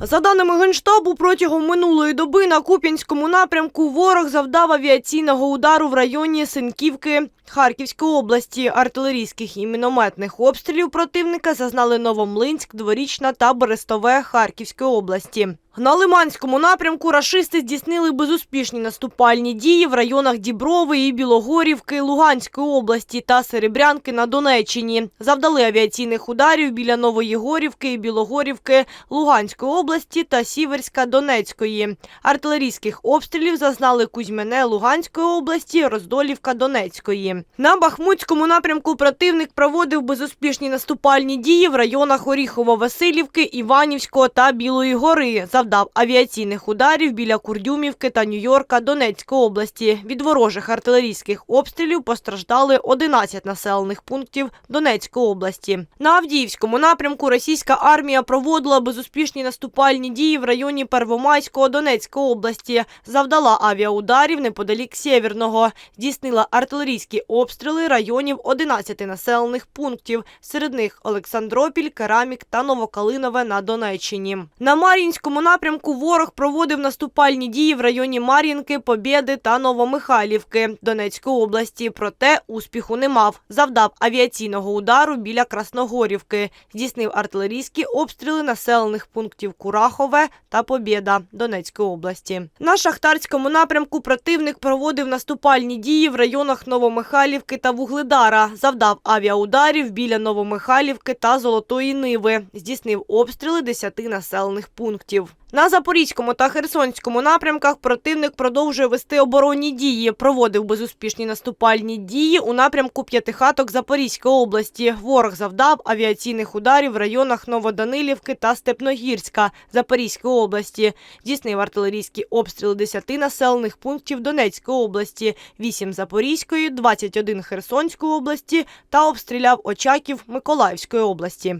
За даними Генштабу, протягом минулої доби на Куп'янському напрямку ворог завдав авіаційного удару в районі Синківки Харківської області. Артилерійських і мінометних обстрілів противника зазнали Новомлинськ, Дворічна та Берестове Харківської області. На Лиманському напрямку рашисти здійснили безуспішні наступальні дії в районах Діброви і Білогорівки Луганської області та Серебрянки на Донеччині. Завдали авіаційних ударів біля Нової Горівки і Білогорівки Луганської області та Сіверська Донецької. Артилерійських обстрілів зазнали Кузьмене Луганської області, Роздолівка Донецької. На Бахмутському напрямку противник проводив безуспішні наступальні дії в районах Оріхово-Василівки, Іванівського та Білої гори. Завдав авіаційних ударів біля Курдюмівки та Нью-Йорка Донецької області. Від ворожих артилерійських обстрілів постраждали 11 населених пунктів Донецької області. На Авдіївському напрямку російська армія проводила безуспішні наступальні дії в районі Первомайського Донецької області. Завдала авіаударів неподалік Сєвєрного. Здійснила артилерійські обстріли районів 11 населених пунктів. Серед них Олександропіль, Керамік та Новокалинове на Донеччині. На Мар'їнському напрямку ворог проводив наступальні дії в районі Мар'їнки, Побєди та Новомихайлівки Донецької області. Проте успіху не мав. Завдав авіаційного удару біля Красногорівки. Здійснив артилерійські обстріли населених пунктів Курахове та Побєда Донецької області. На Шахтарському напрямку противник проводив наступальні дії в районах Новомихайлівки та Вугледара. Завдав авіаударів біля Новомихайлівки та Золотої Ниви. Здійснив обстріли 10 населених пунктів. На Запорізькому та Херсонському напрямках противник продовжує вести оборонні дії. Проводив безуспішні наступальні дії у напрямку П'ятихаток Запорізької області. Ворог завдав авіаційних ударів в районах Новоданилівки та Степногірська Запорізької області. Здійснив артилерійські обстріли 10 населених пунктів Донецької області, 8 Запорізької, 21 Херсонської області та обстріляв Очаків Миколаївської області.